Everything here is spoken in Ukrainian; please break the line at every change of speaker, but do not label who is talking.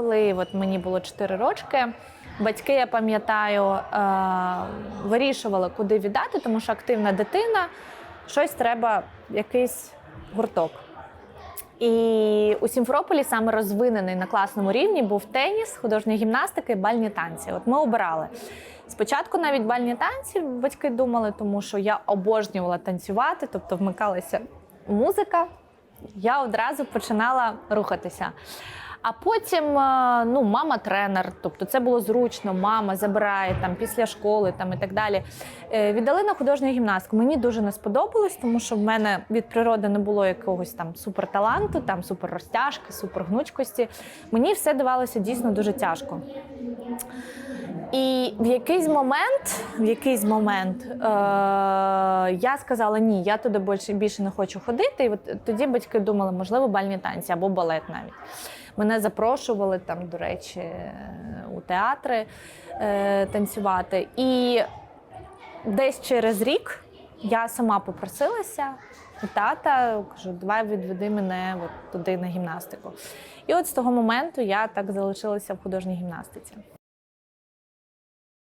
коли от мені було 4 рочки. Батьки, я пам'ятаю, е, вирішували, куди віддати, тому що активна дитина, щось треба, якийсь гурток. І у Сімферополі саме розвинений на класному рівні був теніс, художня гімнастика і бальні танці. От ми обирали. Спочатку навіть бальні танці батьки думали, тому що я обожнювала танцювати, тобто вмикалася музика, я одразу починала рухатися. А потім е, ну, мама тренер, тобто це було зручно, мама забирає там після школи там, і так далі. Е, Віддали на художню гімнастику. Мені дуже не сподобалось, тому що в мене від природи не було якогось там суперталанту, там суперрозтяжки, супергнучкості. Мені все давалося дійсно дуже тяжко. І в якийсь момент, в якийсь момент е- я сказала, ні, я туди більше, більше не хочу ходити. І от тоді батьки думали, можливо, бальні танці або балет навіть. Мене запрошували там, до речі, у театри е- танцювати. І десь через рік я сама попросилася у тата, кажу, давай відведи мене от туди на гімнастику. І от з того моменту я так залишилася в художній гімнастиці.